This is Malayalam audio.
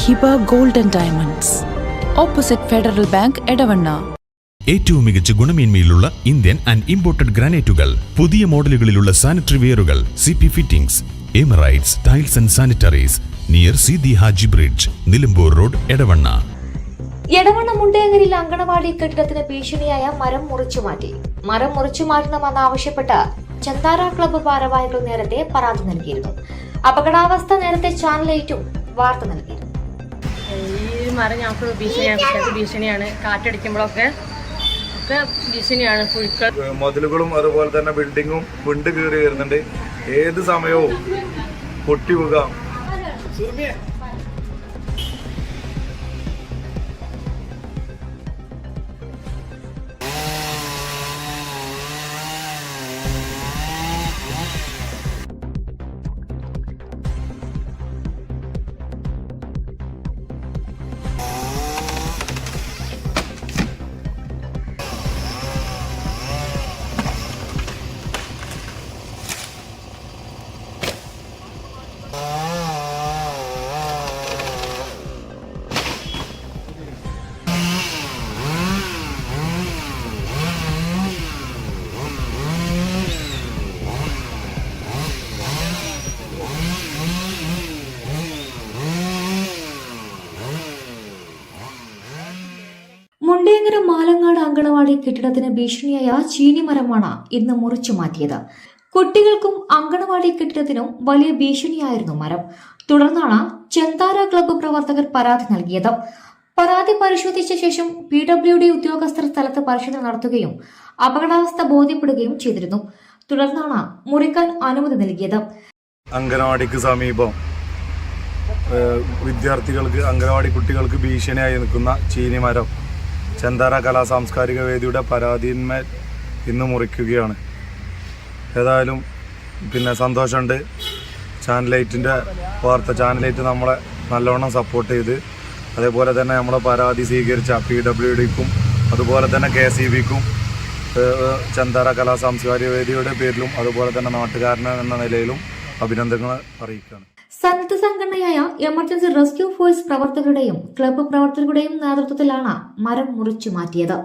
Hiba golden diamonds. Opposite Federal Bank Edavanna. ഏറ്റവും മികച്ച ഗുണമേന്മയിലുള്ള ഇന്ത്യൻ ആൻഡ് ഇമ്പോർട്ടഡ് ഗ്രാനൈറ്റുകൾ പുതിയ മോഡലുകളിലുള്ള sanitary വെയറുകൾ C P fittings Emirates tiles and sanitaries near C Haji bridge Nilambur road Edavanna. Edavanna മുണ്ടേങ്ങരിൽ anganwadi കെട്ടിടത്തിന് ഭീഷണിയായ മരം മുറിച്ചു മാറ്റി. മരം മുറിച്ചു മാറ്റണമെന്നാവശ്യപ്പെട്ട് ചന്താര ക്ലബ്ബ് ഭാരവാഹികൾ നേരത്തെ പരാതി നൽകിയിരുന്നു. അപകടാവസ്ഥ നേരത്തെ ചാനൽ എയ്റ്റും വാർത്ത നൽകിയിരുന്നു. ഈ മരം ഞങ്ങൾക്ക് ഭീഷണിയാണ് ഭീഷണിയാണ്. കാറ്റടിക്കുമ്പോഴൊക്കെ ഒക്കെ ഭീഷണിയാണ്. പുഴുക്കൾ. മതിലുകളും അതുപോലെ തന്നെ ബിൽഡിങ്ങും വിണ്ട് കയറി വരുന്നുണ്ട്. ഏത് സമയവും പൊട്ടി വീകാം മുണ്ടേങ്ങര മാലങ്ങാട് അങ്കണവാടി കെട്ടിടത്തിന് ഭീഷണിയായ ചീനിമരമാണ് ഇന്ന് മുറിച്ചു മാറ്റിയത്. കുട്ടികൾക്കും അങ്കണവാടി കെട്ടിടത്തിനും വലിയ ഭീഷണിയായിരുന്നു മരം. തുടർന്നാണ് ചെന്താര ക്ലബ്ബ് പ്രവർത്തകർ പരാതി നൽകിയത്. പരാതി പരിശോധിച്ച ശേഷം പി ഡബ്ല്യു ഡി ഉദ്യോഗസ്ഥർ സ്ഥലത്ത് പരിശോധന നടത്തുകയും അപകടാവസ്ഥ ബോധ്യപ്പെടുകയും ചെയ്തിരുന്നു. തുടർന്നാണ് മുറിക്കാൻ അനുമതി നൽകിയത്. അങ്കണവാടിക്ക് സമീപം വിദ്യാർത്ഥികൾക്ക് അങ്കണവാടി കുട്ടികൾക്ക് ഭീഷണിയായി നിൽക്കുന്ന ചീനിമരം ചെന്താര കലാ സാംസ്കാരിക വേദിയുടെ പരാതിന്മേൽ ഇന്ന് മുറിക്കുകയാണ്. ഏതായാലും പിന്നെ സന്തോഷമുണ്ട്. ചാനലൈറ്റിന്റെ വാർത്ത ചാനലൈറ്റ് നമ്മളെ നല്ലവണ്ണം സപ്പോർട്ട് ചെയ്ത് അതേപോലെ തന്നെ നമ്മളെ പരാതി സ്വീകരിച്ച പി ഡബ്ല്യു ഡിക്കും അതുപോലെ തന്നെ കെ സി ബിക്കും ചന്താര കലാ സാംസ്കാരിക വേദിയുടെ പേരിലും അതുപോലെ തന്നെ നാട്ടുകാരൻ എന്ന നിലയിലും അഭിനന്ദനങ്ങൾ അറിയിക്കുകയാണ്. സന്നദ്ധ സംഘടനയായ എമർജൻസി റെസ്ക്യൂ ഫോഴ്സ് പ്രവർത്തകരുടെയും ക്ലബ്ബ് പ്രവർത്തകരുടെയും നേതൃത്വത്തിലാണ് മരം മുറിച്ചു മാറ്റിയത്.